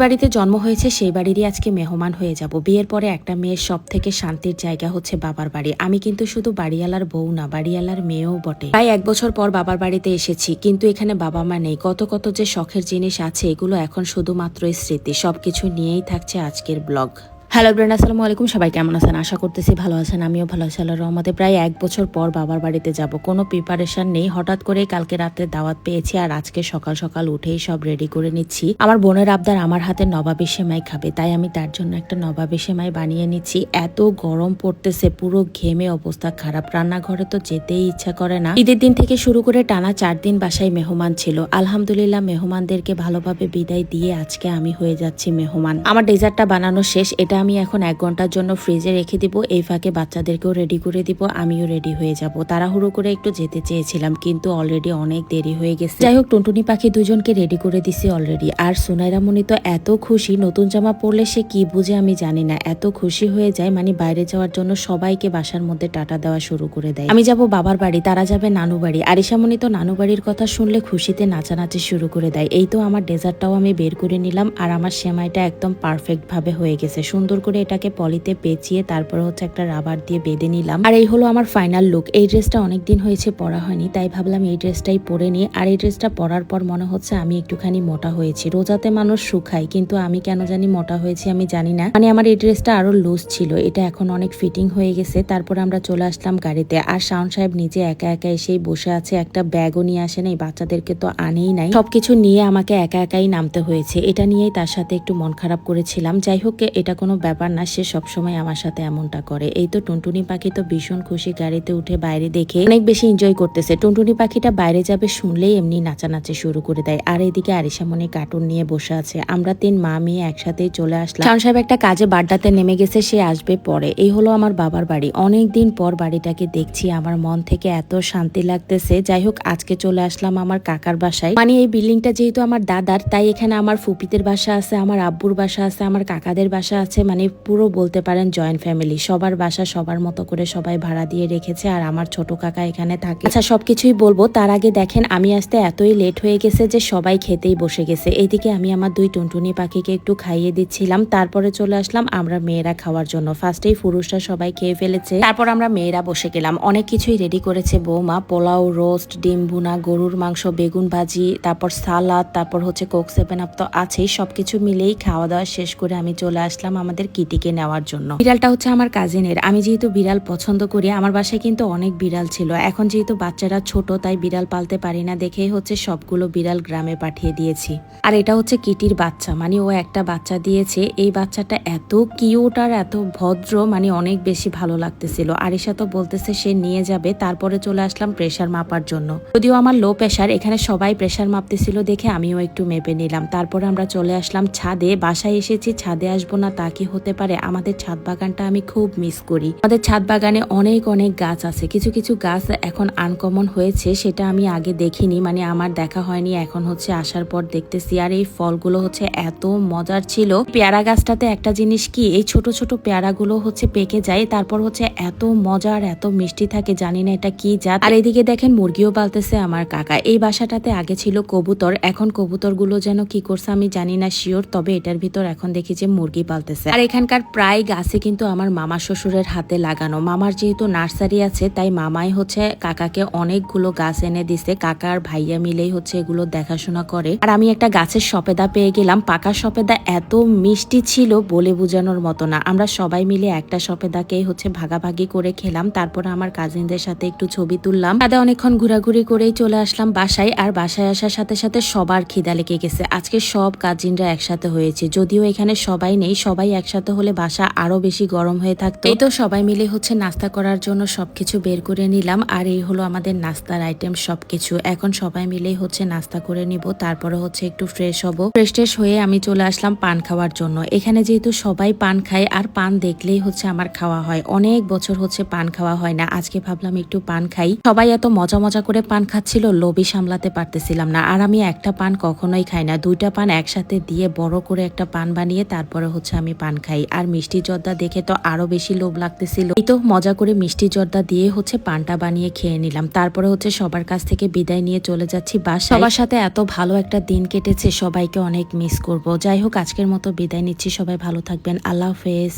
বাড়িতে জন্ম হয়েছে, সেই বাড়িরই আজকে মেহমান হয়ে যাব। বিয়ের পরে একটা মেয়ের সব থেকে শান্তির জায়গা হচ্ছে বাবার বাড়ি। আমি কিন্তু শুধু বাড়িওয়ালার বউ না, বাড়িওয়ালার মেয়েও বটে। প্রায় এক বছর পর বাবার বাড়িতে এসেছি, কিন্তু এখানে বাবা মা নেই। কত কত যে শখের জিনিস আছে, এগুলো এখন শুধুমাত্রই স্মৃতি। সবকিছু নিয়েই থাকছে আজকের ব্লগ। হ্যালো ব্রেন আসসালামু আলাইকুম। সবাই কেমন আছেন? আশা করতেছি ভালো আছেন। আমিও ভালো আছি, আল্লাহর রহমতে। প্রায় এক বছর পর বাবার বাড়িতে যাব। কোনো প্রিপারেশন নেই। হঠাৎ করে কালকে রাতে দাওয়াত পেয়েছি আর আজকে সকাল সকাল উঠেই সব রেডি করে নিচ্ছি। আমার বোনের আবদার আমার হাতে নবাবী সেমাই খাবে, তাই আমি তার জন্য একটা নবাবী সেমাই বানিয়ে নিচ্ছি। এত গরম পড়তেছে, পুরো ঘেমে অবস্থা খারাপ। রান্নাঘরে তো যেতেই ইচ্ছা করে না। ঈদের দিন থেকে শুরু করে টানা চার দিন বাসায় মেহমান ছিল। আলহামদুলিল্লাহ, মেহমানদেরকে ভালোভাবে বিদায় দিয়ে আজকে আমি হয়ে যাচ্ছি মেহমান। আমার ডেজার্টটা বানানো শেষ। এটা আমি এখন এক ঘণ্টার জন্য ফ্রিজে রেখে দিব, এই ফাঁকে বাচ্চাদেরকেও রেডি করে দিব, আমিও রেডি হয়ে যাব। তাড়াহুড়ো করে একটু যেতে চেয়েছিলাম, কিন্তু অলরেডি অনেক দেরি হয়ে গেছে। যাই হোক, টুনটুনি পাখি দুজনকে রেডি করে দিছি অলরেডি আর সোনাইরা মনি তো এত খুশি, নতুন জামা পরলে সে কি বুঝে আমি জানি না। এত খুশি হয়ে যায় মানে বাইরে যাওয়ার জন্য সবাইকে বাসার মধ্যে টাটা দেওয়া শুরু করে দেয়। আমি যাব বাবার বাড়ি, তারা যাবে নানু বাড়ি। আরিশামণি তো নানু বাড়ির কথা শুনলে খুশিতে নাচানাচি শুরু করে দেয়। এই তো আমার ডেজার্টটাও আমি বের করে নিলাম, আর আমার সেমাইটা একদম পারফেক্ট ভাবে হয়ে গেছে। সুন্দর করে এটাকে পলিতে পেঁচিয়ে তারপর হচ্ছে একটা রাবার দিয়ে বেঁধে নিলাম। আর এই হলো আমার ফাইনাল লুক এই ড্রেসটা অনেকদিন হয়েছে পরা হয়নি, তাই ভাবলাম এই ড্রেসটাই পরে নিই। আর এই ড্রেসটা পরার পর মনে হচ্ছে আমি একটুখানি মোটা হয়েছি। রোজাতে মানুষ শুকায়, কিন্তু আমি কেন জানি মোটা হয়েছি আমি জানি না। মানে আমার এই ড্রেসটা আরও লুজ ছিল, এটা এখন অনেক ফিটিং হয়ে গেছে। তারপর আমরা চলে আসলাম গাড়িতে। আর শাওন সাহেব নিজে একা একা এসেই বসে আছে, একটা ব্যাগও নিয়ে আসে নাই, বাচ্চাদেরকে তো আনেই নাই। সবকিছু নিয়ে আমাকে একা একাই নামতে হয়েছে। এটা নিয়েই তার সাথে একটু মন খারাপ করেছিলাম। যাই হোক, এটা কোনো ব্যাপার না, সে সবসময় আমার সাথে এমনটা করে। এই তো টুনটুনি পাখি তো ভীষণ খুশি, গাড়িতে উঠে বাইরে দেখে অনেক বেশি এনজয় করতেছে। টুনটুনি পাখিটা বাইরে যাবে শুনলেই এমনি নাচানাচি শুরু করে দেয়। আর এদিকে আরিসামনি কার্টুন নিয়ে বসে আছে। আমরা তিন মা, মেয়ে একসাথেই চলে আসলাম। শাওন সাহেব একটা কাজে বাড্ডাতে নেমে গেছে, সে আসবে পরে। এই হলো আমার বাবার বাড়ি। অনেক দিন পর বাড়িটাকে দেখছি, আমার মন থেকে এত শান্তি লাগতেছে। যাই হোক, আজকে চলে আসলাম আমার কাকার বাসায়। মানে এই বিল্ডিংটা যেহেতু আমার দাদার, তাই এখানে আমার ফুপিদের বাসা আছে, আমার আব্বুর বাসা আছে, আমার কাকাদের বাসা আছে মানে পুরো বলতে পারেন জয়েন্ট ফ্যামিলি সবার বাসা সবার মতো করে সবাই ভাড়া দিয়ে রেখেছে আর আমার ছোট কাকা এখানে থাকে। আচ্ছা সবকিছুই বলব, তার আগে দেখেন, আমি আসতে এতই লেট হয়ে গেছে যে সবাই খেতেই বসে গেছে। এইদিকে আমি আমার দুই টুনটুনি পাখিকে একটু খাইয়ে দিচ্ছিলাম, তারপরে চলে আসলাম আমরা মেয়েরা খাওয়ার জন্য। ফার্স্টেই পুরুষরা সবাই খেয়ে ফেলেছে, তারপর আমরা মেয়েরা বসে গেলাম। অনেক কিছুই রেডি করেছে বৌমা, পোলাও রোস্ট ডিম ভুনা, গরুর মাংস, বেগুন ভাজি, তারপর সালাদ তারপর হচ্ছে কোক সেভেন আপ তো আছেই, সবকিছু মিলেই খাওয়া দাওয়া শেষ করে আমি চলে আসলাম আমাদের কিটিকে নেওয়ার জন্য? বিড়ালটা হচ্ছে আমার কাজিনের আমি যেহেতু বিড়াল পছন্দ করি, আমার বাসায় কিন্তু অনেক বিড়াল ছিল। এখন যেহেতু বাচ্চারা ছোট, তাই বিড়াল পালতে পারি না দেখেই হচ্ছে সবগুলো বিড়াল গ্রামে পাঠিয়ে দিয়েছি। আর এটা হচ্ছে কিটির বাচ্চা। মানে ও একটা বাচ্চা দিয়েছে। এই বাচ্চাটা এত কিউট আর এত ভদ্র মানে অনেক বেশি ভালো লাগতেছিল। আরিশা তো বলতেছে সে নিয়ে যাবে, তারপরে চলে আসলাম প্রেশার মাপার জন্য। যদিও আমার লো প্রেশার এখানে সবাই প্রেশার মাপতেছিল দেখে আমিও একটু মেপে নিলাম। তারপরে আমরা চলে আসলাম ছাদে। বাসায় এসেছি, ছাদে আসব না তা হতে পারে? আমাদের ছাদ বাগানটা আমি খুব মিস করি। আমাদের ছাদ বাগানে অনেক অনেক গাছ আছে। কিছু কিছু গাছ এখন আনকমন হয়েছে, সেটা আমি আগে দেখিনি। মানে আমার দেখা হয়নি, এখন হচ্ছে আসার পর দেখতেছি। আর এই ফলগুলো হচ্ছে এত মজার ছিল। পেয়ারা গাছটাতে একটা জিনিস কি, এই ছোট ছোট পেয়ারাগুলো হচ্ছে পেকে যায়, তারপর হচ্ছে এত মজার, এত মিষ্টি থাকে, জানি না এটা কি জাত। আর এদিকে দেখেন মুরগিও পালতেছে আমার কাকা। এই বাসাটাতে আগে ছিল কবুতর, এখন কবুতরগুলো যেন কি করছে আমি জানি না শিওর তবে এটার ভিতর এখন দেখি যে মুরগি পালতেছে। আর এখানকার প্রায় গাছে কিন্তু আমার মামা শ্বশুরের হাতে লাগানো। মামার যেহেতু নার্সারি আছে, তাই মামাই হচ্ছে কাকাকে অনেকগুলো গাছ এনে দিছে। কাকার ভাইয়া মিলেই হচ্ছে এগুলো দেখাশোনা করে। আর আমি একটা গাছের সপেদা পেয়ে গেলাম। পাকা সপেদা এত মিষ্টি ছিল বলে বোঝানোর মতো না। আমরা সবাই মিলে একটা সপেদাকেই হচ্ছে ভাগাভাগি করে খেলাম। তারপরে আমার কাজিনদের সাথে একটু ছবি তুললাম। তাদের অনেকক্ষণ ঘোরাঘুরি করেই চলে আসলাম বাসায়। আর বাসায় আসার সাথে সাথে সবার খিদা লেগে গেছে। আজকে সব কাজিনরা একসাথে হয়েছে। যদিও এখানে সবাই নেই, সবাই একসাথে হলে বাসা আরও বেশি গরম হয়ে থাকতো। এই তো সবাই মিলে হচ্ছে নাস্তা করার জন্য সবকিছু বের করে নিলাম, আর এই হলো আমাদের নাস্তার আইটেম সবকিছু। এখন সবাই মিলেই হচ্ছে নাস্তা করে নিব, তারপরে হচ্ছে একটু ফ্রেশ হব। ফ্রেশ ট্রেশ হয়ে আমি চলে আসলাম পান খাওয়ার জন্য। এখানে যেহেতু সবাই পান খায়, আর পান দেখলেই হচ্ছে আমার খাওয়া হয়। অনেক বছর হচ্ছে পান খাওয়া হয় না, আজকে ভাবলাম একটু পান খাই। সবাই এত মজা মজা করে পান খাচ্ছিল, লোভি সামলাতে পারতেছিলাম না। আর আমি একটা পান কখনোই খাই না, দুইটা পান একসাথে দিয়ে বড় করে একটা পান বানিয়ে তারপরে হচ্ছে আমি পান পান খাই। আর মিষ্টি জর্দা দেখে তো আরও বেশি লোভ লাগতেছিল। এই তো মজা করে মিষ্টি জর্দা দিয়ে হচ্ছে পানটা বানিয়ে খেয়ে নিলাম। তারপরে হচ্ছে সবার কাছ থেকে বিদায় নিয়ে চলে যাচ্ছি বাস সবার সাথে এত ভালো একটা দিন কেটেছে, সবাইকে অনেক মিস করব। যাই হোক, আজকের মতো বিদায় নিচ্ছি। সবাই ভালো থাকবেন। আল্লাহ হাফেজ।